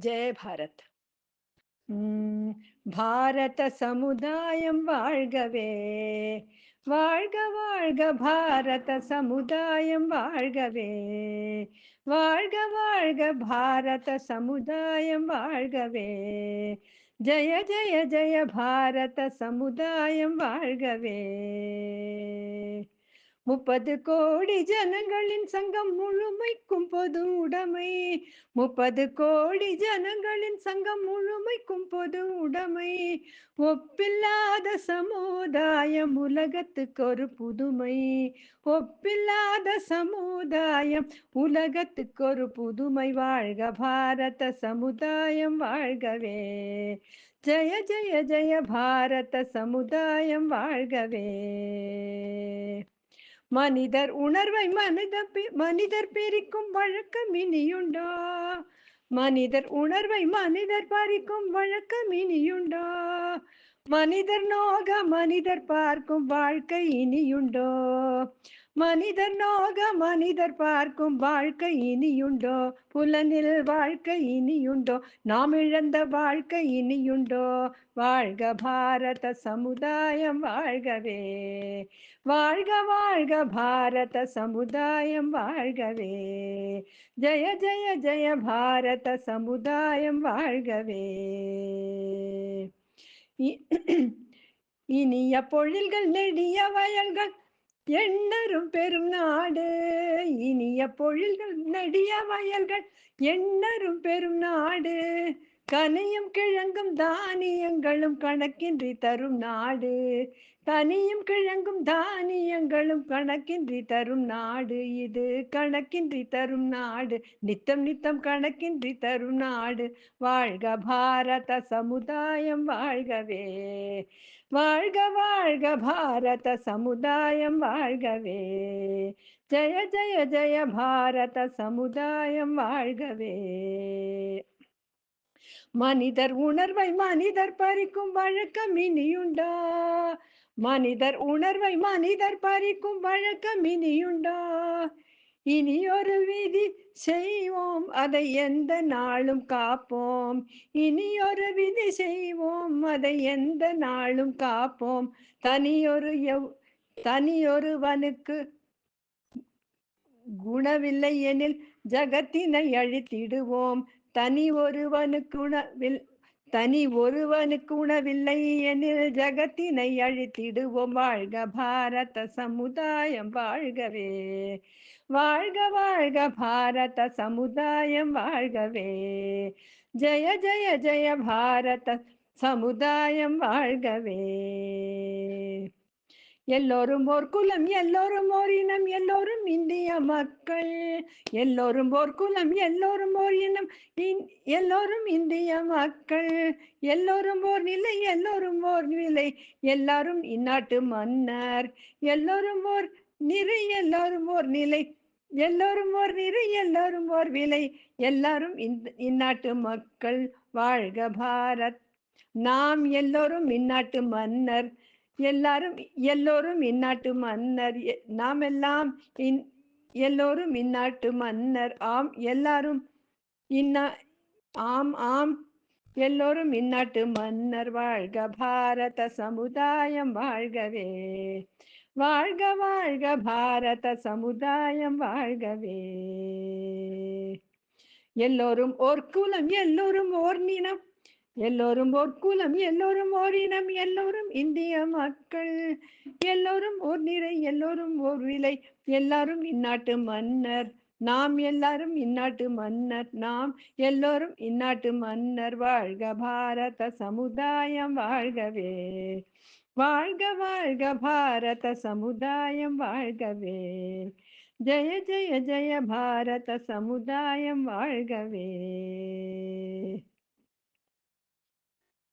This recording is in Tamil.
ஜெய பாரத் உம், பாரத சமுதாயம் வாழ்கவே வாழ்க வாழ்க பாரத சமுதாயம் வாழ்கவே வாழ்க வாழ்க பாரத சமுதாயம் வாழ்கவே ஜெய ஜெய ஜெய பாரத சமுதாயம் வாழ்கவே முப்பது கோடி ஜனங்களின் சங்கம் முழுமைக்கும் பொது உடைமை. முப்பது கோடி ஜனங்களின் சங்கம் முழுமைக்கும் பொது உடைமை. ஒப்பில்லாத சமுதாயம் உலகத்துக்கு ஒரு புதுமை. ஒப்பில்லாத சமுதாயம் உலகத்துக்கு ஒரு புதுமை. வாழ்க பாரத சமுதாயம் வாழ்கவே. ஜெய ஜெய ஜெய பாரத சமுதாயம் வாழ்கவே. மனிதர் உணர்வை மனித மனிதர் பிரிக்கும் வழக்கம் இனியுண்டோ? மனிதர் உணர்வை மனிதர் பறிக்கும் வழக்கம் இனியுண்டோ? மனிதர் நோக மனிதர் பார்க்கும் வாழ்க்கை இனியுண்டோ? மனிதர் நோக மனிதர் பார்க்கும் வாழ்க்கை இனியுண்டோ? புலனில் வாழ்க்கை இனியுண்டோ? நாம் இழந்த வாழ்க்கை இனியுண்டோ? வாழ்க பாரத சமுதாயம் வாழ்கவே. வாழ்க வாழ்க பாரத சமுதாயம் வாழ்கவே. ஜெய ஜெய ஜெய பாரத சமுதாயம் வாழ்கவே. இனிய பொழில்கள் நெடிய வயல்கள் எண்ணரும் பெரும் நாடு. இனிய பொழில்கள் நெடிய வயல்கள் எண்ணரும் பெரும் நாடு. கனியும் கிழங்கும் தானியங்களும் கணக்கின்றி தரும் நாடு. கனியும் கிழங்கும் தானியங்களும் கணக்கின்றி தரும் நாடு. இது கணக்கின்றி தரும் நாடு. நித்தம் நித்தம் கணக்கின்றி தரும் நாடு. வாழ்க பாரத சமுதாயம் வாழ்கவே. வாழ்க வாழ்க பாரத சமுதாயம் வாழ்கவே. ஜய ஜய ஜய பாரத சமுதாயம் வாழ்கவே. மனிதர் உணர்வை மனிதர் பறிக்கும் வழக்கம் இனியுண்டா? மனிதர் உணர்வை மனிதர் பறிக்கும் வழக்கம் இனியுண்டா? இனி ஒரு விதி செய்வோம் அதை எந்த நாளும் காப்போம். இனி ஒரு விதி செய்வோம் அதை எந்த நாளும் காப்போம். தனியொரு எவ் தனியொருவனுக்கு குணவில்லை எனில் ஜகத்தினை அழித்திடுவோம். தனி ஒருவனுக்கு உணவில் தனி ஒருவனுக்கு உணவில்லை எனில் ஜகத்தினை அழித்திடுவோம். வாழ்க பாரத சமுதாயம் வாழ்கவே. வாழ்க வாழ்க பாரத சமுதாயம் வாழ்கவே. ஜெய ஜெய ஜெய பாரத சமுதாயம் வாழ்கவே. எல்லோரும் ஓர் குலம் எல்லோரும் ஓர் இனம் எல்லோரும் இந்திய மக்கள் எல்லோரும் ஓர் குலம் எல்லோரும் ஓர் இனம் எல்லோரும் இந்திய மக்கள் எல்லோரும் ஓர் நிலை எல்லோரும் ஓர் நிலை எல்லாரும் இந்நாட்டு மன்னர் எல்லோரும் ஓர் நிறை எல்லாரும் ஓர் நிலை எல்லோரும் ஓர் நிறை எல்லாரும் ஓர் விலை எல்லாரும் இந்த இந்நாட்டு மக்கள் வாழ்க பாரத் நாம் எல்லோரும் இந்நாட்டு மன்னர் எல்லாரும் எல்லோரும் இந்நாட்டு மன்னர். நாம் எல்லாம் எல்லோரும் இந்நாட்டு மன்னர். ஆம் எல்லாரும் இன்னா ஆம் ஆம். எல்லோரும் இந்நாட்டு மன்னர். வாழ்க பாரத சமுதாயம் வாழ்கவே. வாழ்க வாழ்க பாரத சமுதாயம் வாழ்கவே. எல்லோரும் ஓர் குலம் எல்லோரும் ஓர் நினம் எல்லோரும் ஓர் குலம் எல்லோரும் ஓரினம் எல்லோரும் இந்திய மக்கள். எல்லோரும் ஓர் நிறை எல்லோரும் ஓர் விலை. எல்லாரும் இந்நாட்டு மன்னர். நாம் எல்லாரும் இந்நாட்டு மன்னர். நாம் எல்லோரும் இந்நாட்டு மன்னர். வாழ்க பாரத சமுதாயம் வாழ்கவே. வாழ்க வாழ்க பாரத சமுதாயம் வாழ்கவே. ஜெய ஜெய ஜெய பாரத சமுதாயம் வாழ்கவே.